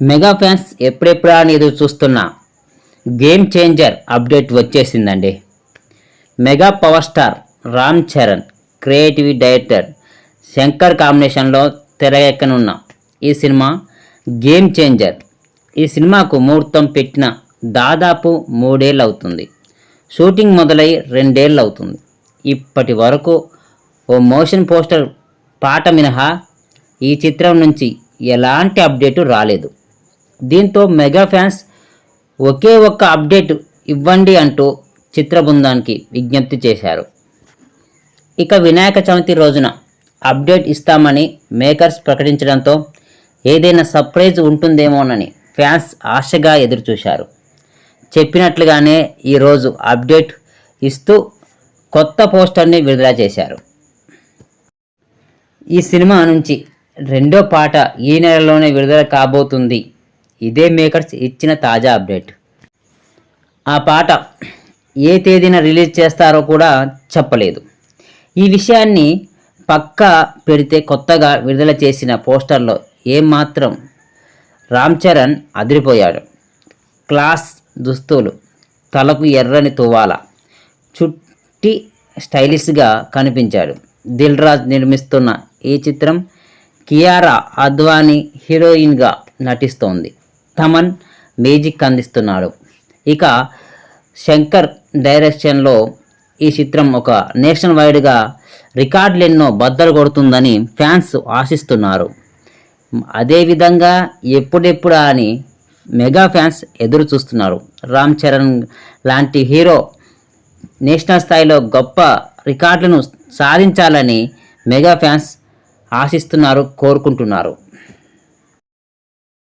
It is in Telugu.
మెగా ఫ్యాన్స్ ఎప్పుడెప్పుడా అని ఎదురు చూస్తున్న గేమ్ చేంజర్ అప్డేట్ వచ్చేసిందండి. Mega power star Ram Charan creative director Shankar కాంబినేషన్లో తెరకెక్కనున్న ఈ సినిమా గేమ్ చేంజర్. ఈ సినిమాకు ముహూర్తం పెట్టిన దాదాపు మూడేళ్ళు అవుతుంది షూటింగ్ మొదలై రెండేళ్ళు అవుతుంది ఇప్పటి వరకు ఓ మోషన్ పోస్టర్ పాట మినహా ఈ చిత్రం నుంచి ఎలాంటి అప్డేటు రాలేదు. దీంతో మెగా ఫ్యాన్స్ ఒకే ఒక్క అప్డేట్ ఇవ్వండి అంటూ చిత్రబృందానికి విజ్ఞప్తి చేశారు. ఇక వినాయక చవితి రోజున అప్డేట్ ఇస్తామని మేకర్స్ ప్రకటించడంతో ఏదైనా సర్ప్రైజ్ ఉంటుందేమోనని ఫ్యాన్స్ ఆశగా ఎదురుచూశారు. చెప్పినట్లుగానే ఈరోజు అప్డేట్ ఇస్తూ కొత్త పోస్టర్ని విడుదల చేశారు. ఈ సినిమా నుంచి రెండో పాట ఈ నెలలోనే విడుదల కాబోతుంది. ఇదే మేకర్స్ ఇచ్చిన తాజా అప్డేట్. ఆ పాట ఏ తేదీన రిలీజ్ చేస్తారో కూడా చెప్పలేదు. ఈ విషయాన్ని పక్కా పెడితే కొత్తగా విడుదల చేసిన పోస్టర్లో ఏమాత్రం రామ్ చరణ్ అదిరిపోయాడు. క్లాస్ దుస్తులు తలకు ఎర్రని తువాల చుట్టి స్టైలిష్గా కనిపించాడు. దిల్ రాజ్ నిర్మిస్తున్న ఈ చిత్రం కియారా అద్వానీ హీరోయిన్గా నటిస్తోంది. తమన్ మ్యూజిక్ అందిస్తున్నాడు. ఇక శంకర్ డైరెక్షన్లో ఈ చిత్రం ఒక నేషనల్ వైడ్గా రికార్డులెన్నో బద్దలు కొడుతుందని ఫ్యాన్స్ ఆశిస్తున్నారు. అదేవిధంగా ఎప్పుడెప్పుడా అని మెగా ఫ్యాన్స్ ఎదురు చూస్తున్నారు. రామ్ చరణ్ లాంటి హీరో నేషనల్ స్థాయిలో గొప్ప రికార్డులను సాధించాలని మెగా ఫ్యాన్స్ ఆశిస్తున్నారు కోరుకుంటున్నారు.